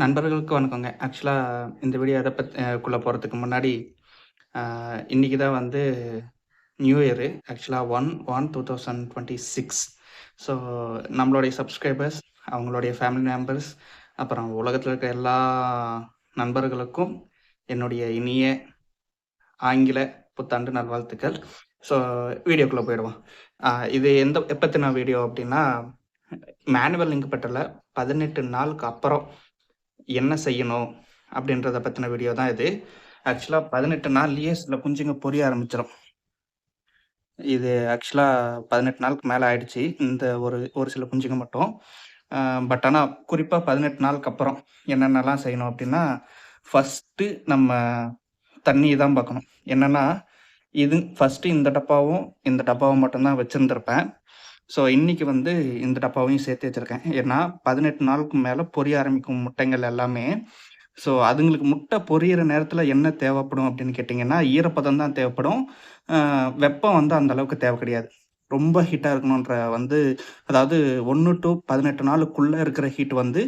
நண்பர்களுக்கு வணக்கங்க. ஆக்சுவலாக இந்த வீடியோ அதை பற்றிக்குள்ளே போகிறதுக்கு முன்னாடி, இன்றைக்கி தான் வந்து நியூ இயரு. ஆக்சுவலாக one one two thousand twenty six so நம்மளுடைய சப்ஸ்கிரைபர்ஸ், அவங்களுடைய ஃபேமிலி மெம்பர்ஸ், அப்புறம் உலகத்தில் இருக்க எல்லா நண்பர்களுக்கும் என்னுடைய இனிய ஆங்கில புத்தாண்டு நல்வாழ்த்துக்கள். ஸோ வீடியோக்குள்ளே போயிடுவோம். இது எந்த எப்பத்தின வீடியோ அப்படின்னா மேனுவல் லிங்க் பெட்டல 18 நாளுக்கு அப்புறம் என்ன செய்யணும்? அப்படின்றத பற்றின வீடியோ தான் இது. ஆக்சுவலாக பதினெட்டு நாள்லேயே சில குஞ்சுங்க பொரிய ஆரம்பிச்சிடும் இது ஆக்சுவலாக பதினெட்டு நாளுக்கு மேலே ஆயிடுச்சு. இந்த ஒரு ஒரு சில குஞ்சுங்க மட்டும். பட் ஆனால் குறிப்பாக பதினெட்டு நாளுக்கு அப்புறம் என்னென்னலாம் செய்யணும் அப்படின்னா ஃபர்ஸ்ட்டு நம்ம தண்ணியை தான் பார்க்கணும். என்னென்னா இது ஃபஸ்ட்டு இந்த டப்பாவும், இந்த டப்பாவும் மட்டும்தான் வச்சுருந்துருப்பேன் ஸோ இன்றைக்கி வந்து இந்த டப்பாவையும் சேர்த்து வச்சுருக்கேன் ஏன்னா 18 நாளுக்கு மேலே பொரிய ஆரம்பிக்கும் முட்டைங்கள் எல்லாமே. ஸோ அதுங்களுக்கு முட்டை பொரியிற நேரத்தில் என்ன தேவைப்படும் அப்படின்னு கேட்டிங்கன்னா ஈரப்பதம் தான் தேவைப்படும். வெப்பம் வந்து அந்த அளவுக்கு தேவை கிடையாது. ரொம்ப ஹீட்டாக இருக்கணுன்ற வந்து அதாவது ஒன்று டூ பதினெட்டு நாளுக்குள்ளே இருக்கிற ஹீட் வந்து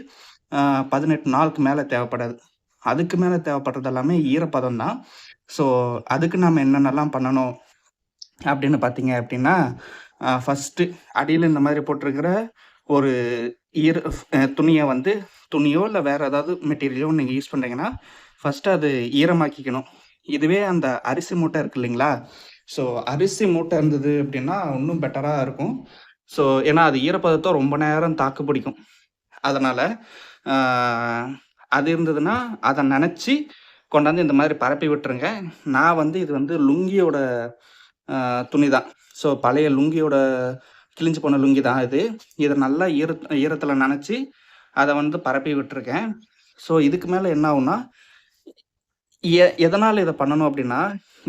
பதினெட்டு நாளுக்கு மேலே தேவைப்படாது. அதுக்கு மேலே தேவைப்படுறது எல்லாமே ஈரப்பதம் தான். ஸோ அதுக்கு நாம் என்னென்னலாம் பண்ணணும்? அப்படின்னு பார்த்தீங்க அப்படின்னா ஃபஸ்ட்டு அடியில் இந்த மாதிரி போட்டிருக்கிற ஒரு ஈர துணியை வந்து துணியோ இல்லை வேறு ஏதாவது மெட்டீரியலோ நீங்கள் யூஸ் பண்ணுறீங்கன்னா ஃபர்ஸ்ட்டு அது ஈரமாக்கிக்கணும். இதுவே அந்த அரிசி மூட்டை இருக்கு இல்லைங்களா? ஸோ அரிசி மூட்டை இருந்தது அப்படின்னா இன்னும் பெட்டராக இருக்கும். ஸோ ஏன்னா அது ஈரப்பதத்தை ரொம்ப நேரம் தாக்கு பிடிக்கும். அதனால் அது இருந்ததுன்னா, அதை நினச்சி கொண்டாந்து இந்த மாதிரி பரப்பி விட்டுருங்க. நான் வந்து இது வந்து லுங்கியோட துணி தான். ஸோ பழைய லுங்கியோட கிழிஞ்சு போன லுங்கி தான் இது. இதை நல்லா ஈரத் ஈரத்தில் நனைச்சி அதை வந்து பரப்பி விட்டுருக்கேன். ஸோ இதுக்கு மேலே என்ன ஆகும்னா, எ எதனால் இதை பண்ணணும் அப்படின்னா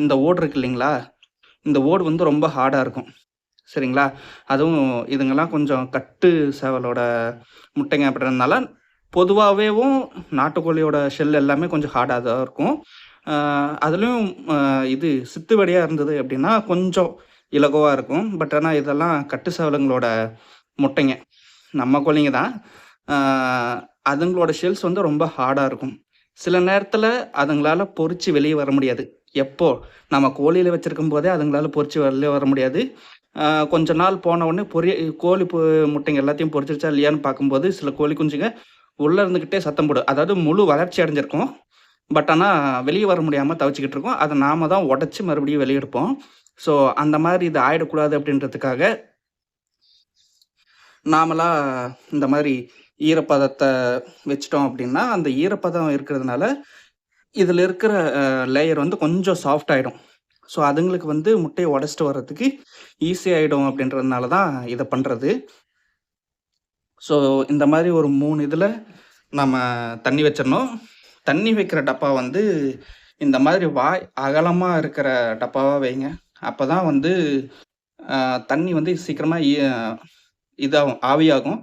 இந்த ஓடு இருக்கு இல்லைங்களா? இந்த ஓடு வந்து ரொம்ப ஹார்டாக இருக்கும். சரிங்களா? அதுவும் இதுங்கெல்லாம் கொஞ்சம் கட்டு சேவலோட முட்டைங்க அப்படின்றதுனால, பொதுவாகவேவும் நாட்டுக்கோழியோட ஷெல் எல்லாமே கொஞ்சம் ஹார்டாக தான் இருக்கும். அதுலேயும் இது சித்து வெடையா இருந்தது அப்படின்னா கொஞ்சம் இலகுவாக இருக்கும். பட் ஆனால் இதெல்லாம் கட்டு சேவலுங்களோட முட்டைங்க. நம்ம கோழிங்க தான். அதுங்களோட ஷெல்ஸ் வந்து ரொம்ப ஹார்டாக இருக்கும். சில நேரத்தில் அதுங்களால் பொறிச்சு வெளியே வர முடியாது. எப்போ? நம்ம கோழியில் வச்சுருக்கும் போதே அதுங்களால பொரிச்சு வெளியே வர முடியாது. கொஞ்ச நாள் போன உடனே பொரி கோழி முட்டைங்க எல்லாத்தையும் பொரிச்சிருச்சா இல்லையான்னு பார்க்கும்போது, சில கோழி குஞ்சுங்க உள்ளே இருந்துக்கிட்டே சத்தம் போடும். அதாவது முழு வளர்ச்சி அடைஞ்சிருக்கும். பட் ஆனால் வெளியே வர முடியாமல் தவிச்சுக்கிட்டு இருக்கும். அதை நாம தான் உடச்சி மறுபடியும் வெளியெடுப்போம் ஸோ அந்த மாதிரி இது ஆயிடக்கூடாது அப்படின்றதுக்காக நாமளா இந்த மாதிரி ஈரப்பதத்தை வச்சுட்டோம் அப்படின்னா அந்த ஈரப்பதம் இருக்கிறதுனால, இதில் இருக்கிற லேயர் வந்து கொஞ்சம் சாஃப்ட் ஆகிடும் ஸோ அதுங்களுக்கு வந்து முட்டையை உடச்சிட்டு வர்றதுக்கு ஈஸி ஆகிடும் அப்படின்றதுனால தான் இதை பண்ணுறது ஸோ இந்த மாதிரி ஒரு மூணு இதில் நம்ம தண்ணி வச்சிடணும். தண்ணி வைக்கிற டப்பா வந்து இந்த மாதிரி வாய் அகலமாக இருக்கிற டப்பாவாக வைங்க. அப்போ தான் வந்து தண்ணி வந்து சீக்கிரமாக இதாகும் ஆவியாகும்.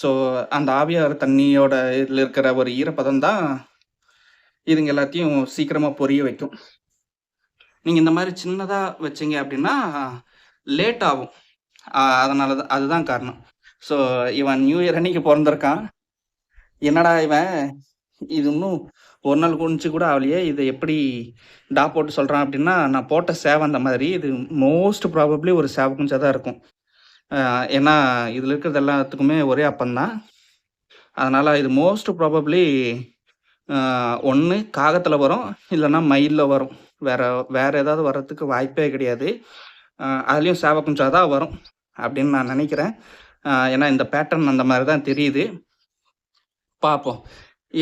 ஸோ அந்த ஆவியாகிற தண்ணியோட இதில் இருக்கிற ஒரு ஈரப்பதம் தான் இதுங்க எல்லாத்தையும் சீக்கிரமாக பொரிய வைக்கும். நீங்கள் இந்த மாதிரி சின்னதாக வச்சீங்க அப்படின்னா லேட் ஆகும். அதனால தான் அதுதான் காரணம். ஸோ இவன் நியூ இயர் அன்னைக்கு பிறந்திருக்கான் என்னடா இவன் இது இன்னும் ஒரு நாள் குடிச்சு கூட ஆவலையே! இது எப்படி டா போட்டு சொல்கிறான் அப்படின்னா நான் போட்ட சேவை அந்த மாதிரி. இது மோஸ்ட் ப்ராபப்ளி ஒரு சேவை குஞ்சா தான் இருக்கும். ஏன்னா இதில் இருக்கிறது எல்லாத்துக்குமே ஒரே அப்பந்தான் அதனால் இது மோஸ்ட் ப்ராபப்ளி ஒன்று காகத்தில் வரும். இல்லைன்னா மயிலில் வரும். வேற வேற ஏதாவது வர்றதுக்கு வாய்ப்பே கிடையாது. அதுலேயும் சேவை குஞ்சாக குஞ்சா தான் வரும். அப்படின்னு நான் நினைக்கிறேன் ஏன்னா இந்த பேட்டர்ன் அந்த மாதிரி தான் தெரியுது. பார்ப்போம்.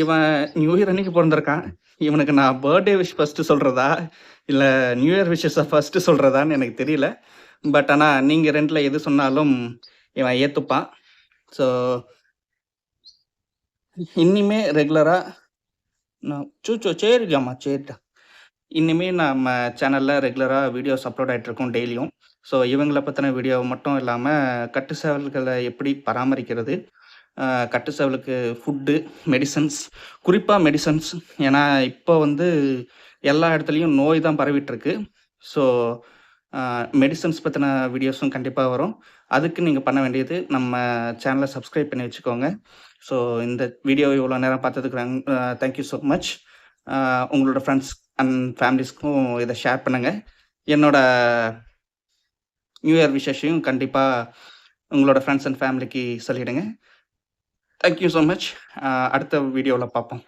இவன் நியூ இயர் அன்னைக்கு பிறந்திருக்கான் இவனுக்கு நான் பர்த்டே விஷ் ஃபஸ்ட்டு சொல்கிறதா இல்லை நியூ இயர் விஷஸை ஃபஸ்ட்டு சொல்கிறதான்னு எனக்கு தெரியல. பட் ஆனால் நீங்கள் ரெண்டில் எது சொன்னாலும் இவன் ஏற்றுப்பான் ஸோ இனிமே ரெகுலராக நான் சூச்சோ சரிக்காம்மா சரிடா. இனிமே நம்ம சேனலில் ரெகுலராக வீடியோஸ் அப்லோட் ஆகிட்ருக்கோம் டெய்லியும். ஸோ இவங்களை பற்றின வீடியோ மட்டும் இல்லாமல் கட்டு சேவல்களை எப்படி பராமரிக்கிறது? கட்டு சேவலுக்கு ஃபுட்டு, மெடிசன்ஸ் குறிப்பாக மெடிசன்ஸ் ஏன்னா இப்போ வந்து எல்லா இடத்துலையும் நோய் தான் பரவிட்டுருக்கு. ஸோ மெடிசன்ஸ் பற்றின வீடியோஸும் கண்டிப்பாக வரும். அதுக்கு நீங்கள் பண்ண வேண்டியது நம்ம சேனலை சப்ஸ்கிரைப் பண்ணி வச்சுக்கோங்க. ஸோ இந்த வீடியோ இவ்வளோ நேரம் பார்த்ததுக்கு தேங்க்யூ ஸோ மச் உங்களோட ஃப்ரெண்ட்ஸ் அண்ட் ஃபேமிலிஸ்க்கும் இதை ஷேர் பண்ணுங்கள் என்னோட நியூ இயர் விஷேஷையும் கண்டிப்பாக உங்களோட ஃப்ரெண்ட்ஸ் அண்ட் ஃபேமிலிக்கு சொல்லிவிடுங்க தேங்க்யூ ஸோ மச் அடுத்த வீடியோவில் பார்ப்போம்.